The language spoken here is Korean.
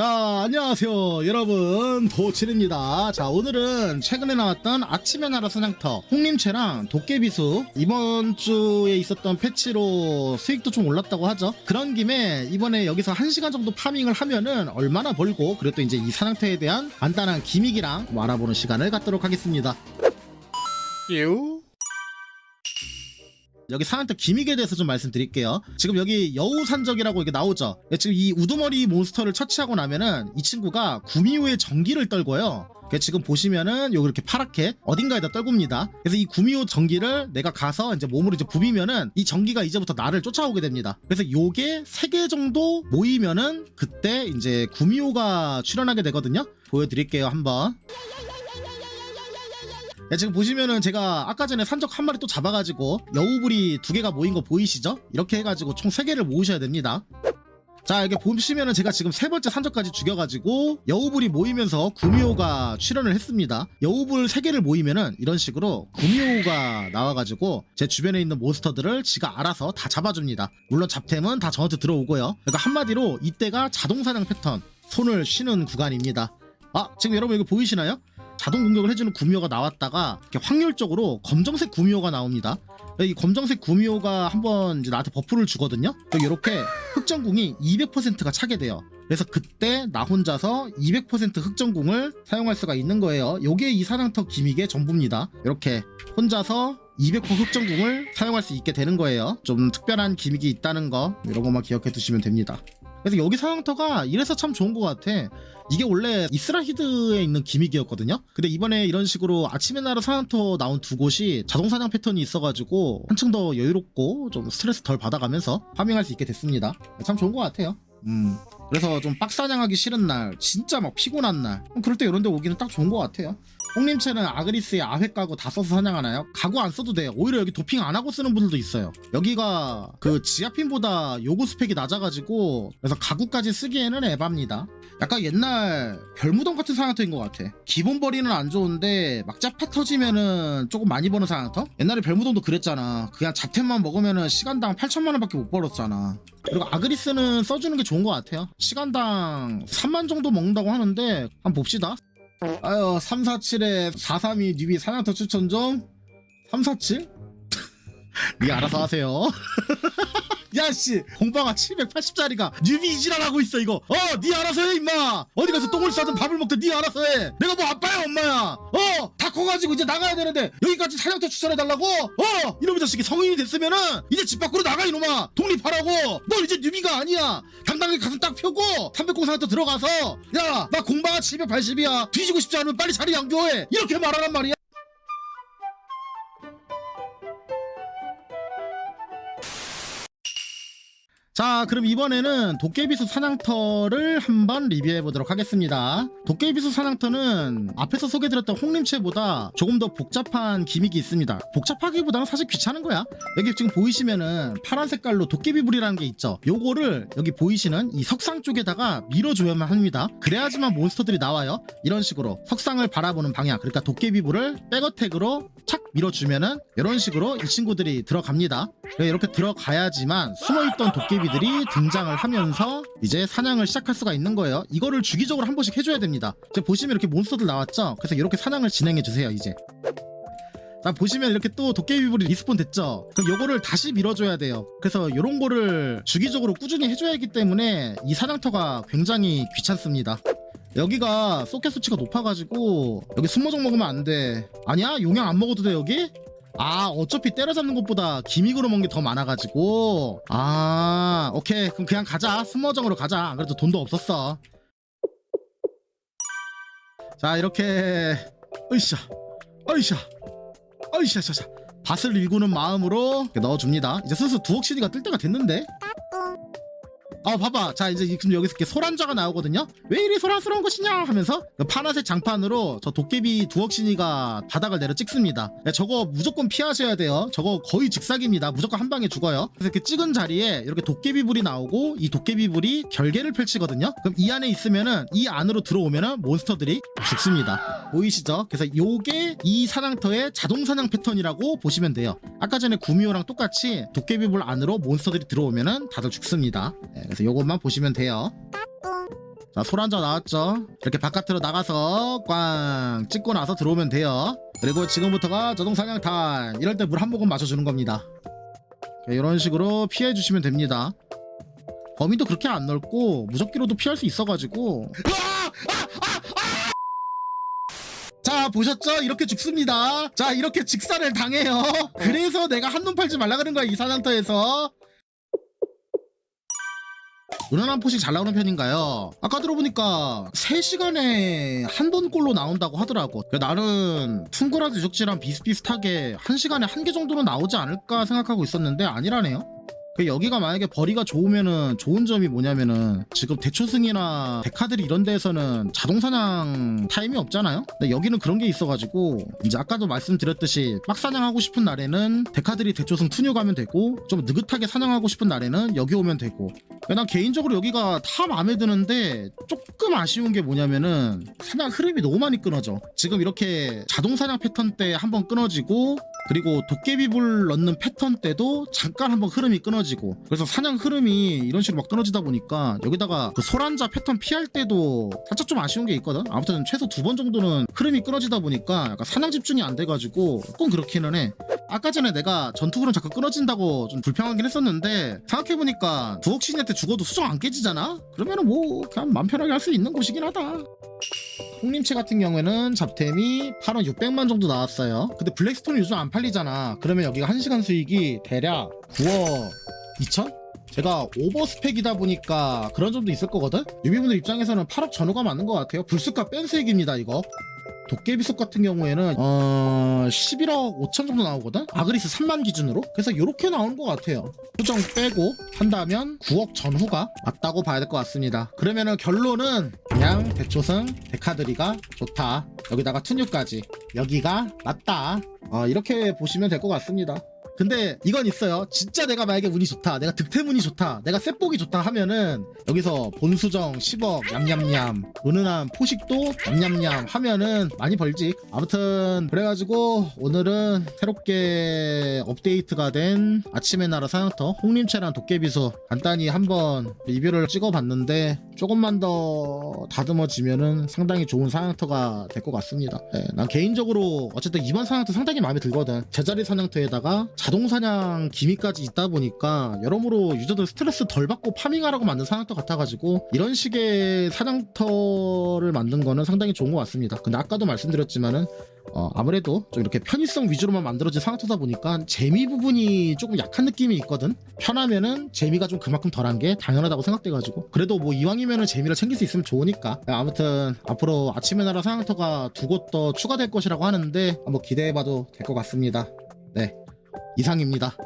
자, 안녕하세요. 여러분, 도칠입니다. 자, 오늘은 최근에 나왔던 아침의 나라 사냥터, 홍림채랑 도깨비수, 이번 주에 있었던 패치로 수익도 좀 올랐다고 하죠. 그런 김에 이번에 여기서 1시간 정도 파밍을 하면은 얼마나 벌고, 그리고 또 이제 이 사냥터에 대한 간단한 기믹이랑 좀 알아보는 시간을 갖도록 하겠습니다. 뾰. 여기 사냥터 기믹에 대해서 좀 말씀드릴게요. 지금 여기 여우산적이라고 이게 나오죠. 예, 지금 이 우두머리 몬스터를 처치하고 나면은 이 친구가 구미호의 전기를 떨고요. 그 지금 보시면은 여기 이렇게 파랗게 어딘가에다 떨굽니다. 그래서 이 구미호 전기를 내가 가서 이제 몸으로 이제 부비면은 이 전기가 이제부터 나를 쫓아오게 됩니다. 그래서 요게 3개 정도 모이면은 그때 이제 구미호가 출현하게 되거든요. 보여드릴게요 한번. 네, 지금 보시면은 제가 아까 전에 산적 한 마리 또 잡아가지고 여우불이 두 개가 모인 거 보이시죠? 이렇게 해가지고 총 세 개를 모으셔야 됩니다. 자 이게 보시면은 제가 지금 세 번째 산적까지 죽여가지고 여우불이 모이면서 구미호가 출현을 했습니다. 여우불 세 개를 모이면은 이런 식으로 구미호가 나와가지고 제 주변에 있는 몬스터들을 지가 알아서 다 잡아줍니다. 물론 잡템은 다 저한테 들어오고요. 그러니까 한마디로 이때가 자동 사냥 패턴 손을 쉬는 구간입니다. 아 지금 여러분 이거 보이시나요? 자동 공격을 해주는 구미호가 나왔다가 이렇게 확률적으로 검정색 구미호가 나옵니다. 이 검정색 구미호가 한번 나한테 버프를 주거든요. 이렇게 흑전궁이 200%가 차게 돼요. 그래서 그때 나 혼자서 200% 흑전궁을 사용할 수가 있는 거예요. 요게 이 사냥터 기믹의 전부입니다. 이렇게 혼자서 200% 흑전궁을 사용할 수 있게 되는 거예요. 좀 특별한 기믹이 있다는 거 이런 것만 기억해 두시면 됩니다. 그래서 여기 사냥터가 이래서 참 좋은 것 같아. 이게 원래 이스라히드에 있는 기믹이었거든요. 근데 이번에 이런 식으로 아침의 나라 사냥터 나온 두 곳이 자동 사냥 패턴이 있어가지고 한층 더 여유롭고 좀 스트레스 덜 받아가면서 파밍할 수 있게 됐습니다. 참 좋은 것 같아요. 음. 그래서 좀 빡사냥하기 싫은 날, 진짜 막 피곤한 날, 그럴 때 이런 데 오기는 딱 좋은 것 같아요. 홍림채는 아그리스에 아회 가구 다 써서 사냥하나요? 가구 안 써도 돼요. 오히려 여기 도핑 안 하고 쓰는 분들도 있어요. 여기가 그 지하핀보다 요구 스펙이 낮아가지고 그래서 가구까지 쓰기에는 에바입니다. 약간 옛날 별무덤 같은 사냥터인 것 같아. 기본 벌이는 안 좋은데 막 짜파 터지면은 조금 많이 버는 사냥터? 옛날에 별무덤도 그랬잖아. 그냥 잡템만 먹으면은 시간당 8천만 원밖에 못 벌었잖아. 그리고 아그리스는 써주는 게 좋은 것 같아요. 시간당 3만 정도 먹는다고 하는데 한번 봅시다. 아유 347에 432 뉴비 사냥터 추천 좀 347? 니 알아서 하세요 야씨. 공방아 780짜리가 뉴비 이지랄하고 있어 이거. 어니 알아서 해 임마. 어디 가서 똥을 싸든 밥을 먹든 니 알아서 해. 내가 뭐 아빠야 엄마야? 어다 커가지고 이제 나가야 되는데 여기까지 사냥터 추천해달라고? 어 이놈의 자식이 성인이 됐으면은 이제 집 밖으로 나가 이놈아. 독립하라고. 너 이제 뉴비가 아니야. 당당하게 가슴 딱 펴고 300공 사냥터 들어가서 야 나 공방아 780이야. 뒤지고 싶지 않으면 빨리 자리 양교해. 이렇게 말하란 말이야 자 그럼 이번에는 도깨비수 사냥터를 한번 리뷰해 보도록 하겠습니다. 도깨비수 사냥터는 앞에서 소개드렸던 홍림채보다 조금 더 복잡한 기믹이 있습니다. 복잡하기보다는 사실 귀찮은 거야. 여기 지금 보이시면은 파란 색깔로 도깨비불이라는 게 있죠. 요거를 여기 보이시는 이 석상 쪽에다가 밀어줘야만 합니다. 그래야지만 몬스터들이 나와요. 이런 식으로 석상을 바라보는 방향 그러니까 도깨비불을 백어택으로 착 밀어주면은 이런 식으로 이 친구들이 들어갑니다 이렇게 들어가야지만 숨어있던 도깨비들이 등장을 하면서 이제 사냥을 시작할 수가 있는 거예요. 이거를 주기적으로 한 번씩 해줘야 됩니다. 이제 보시면 이렇게 몬스터들 나왔죠? 그래서 이렇게 사냥을 진행해 주세요, 이제. 자, 보시면 이렇게 또 도깨비불이 리스폰 됐죠? 그럼 요거를 다시 밀어줘야 돼요. 그래서 요런 거를 주기적으로 꾸준히 해줘야 하기 때문에 이 사냥터가 굉장히 귀찮습니다. 여기가 소켓 수치가 높아가지고 여기 순모종 먹으면 안 돼. 아니야? 용량 안 먹어도 돼, 여기? 아 어차피 때려잡는 것보다 기믹으로 먹는 게 더 많아가지고. 아 오케이. 그럼 그냥 가자. 스머정으로 가자. 안 그래도 돈도 없었어. 자 이렇게. 으쌰 으쌰 으쌰 샤샤 밭을 일구는 마음으로 넣어줍니다. 이제 슬슬 두억 시리가 뜰 때가 됐는데 어 봐봐. 자 이제 지금 여기서 이렇게 소란자가 나오거든요? 왜 이리 소란스러운 것이냐? 하면서 그 파란색 장판으로 저 도깨비 두억신이가 바닥을 내려 찍습니다. 네, 저거 무조건 피하셔야 돼요. 저거 거의 직사기입니다. 무조건 한 방에 죽어요. 그래서 이렇게 찍은 자리에 이렇게 도깨비 불이 나오고 이 도깨비 불이 결계를 펼치거든요? 그럼 이 안에 있으면은 이 안으로 들어오면은 몬스터들이 죽습니다. 보이시죠? 그래서 요게 이 사냥터의 자동 사냥 패턴이라고 보시면 돼요. 아까 전에 구미호랑 똑같이 도깨비 불 안으로 몬스터들이 들어오면은 다들 죽습니다. 네, 그래서 요것만 보시면 돼요 자, 소란자 나왔죠? 이렇게 바깥으로 나가서 꽝 찍고 나서 들어오면 돼요. 그리고 지금부터가 자동 사냥 타임. 이럴 때 물 한 모금 마셔주는 겁니다. 자, 이런 식으로 피해 주시면 됩니다. 범위도 그렇게 안 넓고 무적기로도 피할 수 있어가지고. 자 보셨죠? 이렇게 죽습니다. 자 이렇게 직사를 당해요. 그래서 내가 한눈 팔지 말라 그런 거야 이 사냥터에서. 은은한 포시 잘 나오는 편인가요? 아까 들어보니까 3시간에 한 번 꼴로 나온다고 하더라고. 나는 퉁그라드 유적지랑 비슷비슷하게 1시간에 한 개 정도는 나오지 않을까 생각하고 있었는데 아니라네요. 그 여기가 만약에 벌이가 좋으면은 좋은 점이 뭐냐면은 지금 대초승이나 데카들이 이런 데에서는 자동사냥 타임이 없잖아요? 근데 여기는 그런 게 있어가지고 이제 아까도 말씀드렸듯이 빡 사냥하고 싶은 날에는 데카들이 대초승 투뉴 가면 되고 좀 느긋하게 사냥하고 싶은 날에는 여기 오면 되고. 난 개인적으로 여기가 다 마음에 드는데 조금 아쉬운 게 뭐냐면은 사냥 흐름이 너무 많이 끊어져. 지금 이렇게 자동사냥 패턴 때 한번 끊어지고 그리고 도깨비불 넣는 패턴 때도 잠깐 한번 흐름이 끊어지고 그래서 사냥 흐름이 이런 식으로 막 끊어지다 보니까 여기다가 그 소란자 패턴 피할 때도 살짝 좀 아쉬운 게 있거든? 아무튼 최소 두 번 정도는 흐름이 끊어지다 보니까 약간 사냥 집중이 안 돼가지고 조금 그렇기는 해. 아까 전에 내가 전투 흐름 자꾸 끊어진다고 좀 불평하긴 했었는데 생각해보니까 두억신한테 죽어도 수정 안 깨지잖아? 그러면은 뭐 그냥 맘 편하게 할 수 있는 곳이긴 하다 홍림채 같은 경우에는 잡템이 8원 600만 정도 나왔어요. 근데 블랙스톤이 요즘 안 팔리잖아. 그러면 여기가 1시간 수익이 대략 9억 2천? 제가 오버스펙이다 보니까 그런 점도 있을 거거든? 유비분들 입장에서는 8억 전후가 맞는 것 같아요. 불스값 뺀 수익입니다, 이거. 도깨비속 같은 경우에는 어 11억 5천 정도 나오거든? 아그리스 3만 기준으로? 그래서 이렇게 나오는 것 같아요. 수정 빼고 한다면 9억 전후가 맞다고 봐야 될 것 같습니다. 그러면은 결론은 그냥 대초승 데카드리가 좋다. 여기다가 투뉴까지 여기가 맞다. 어, 이렇게 보시면 될 것 같습니다. 근데 이건 있어요. 진짜 내가 만약에 운이 좋다. 내가 득템운이 좋다. 내가 셋복이 좋다 하면은 여기서 본수정 10억 냠냠냠 은은한 포식도 냠냠냠 하면은 많이 벌지. 아무튼 그래가지고 오늘은 새롭게 업데이트가 된 아침의 나라 사냥터 홍림채랑 도깨비수 간단히 한번 리뷰를 찍어봤는데 조금만 더 다듬어지면은 상당히 좋은 사냥터가 될 것 같습니다. 네, 난 개인적으로 어쨌든 이번 사냥터 상당히 마음에 들거든. 제자리 사냥터에다가 자동 사냥 기미까지 있다 보니까 여러모로 유저들 스트레스 덜 받고 파밍하라고 만든 사냥터 같아가지고 이런 식의 사냥터를 만든 거는 상당히 좋은 것 같습니다. 근데 아까도 말씀드렸지만은 어, 아무래도 좀 이렇게 편의성 위주로만 만들어진 상황이다 보니까 재미 부분이 조금 약한 느낌이 있거든. 편하면은 재미가 좀 그만큼 덜한 게 당연하다고 생각돼가지고 그래도 뭐 이왕이면은 재미를 챙길 수 있으면 좋으니까 아무튼 앞으로 아침의 나라 상황터가 두 곳 더 추가될 것이라고 하는데 한번 기대해봐도 될 것 같습니다. 네 이상입니다.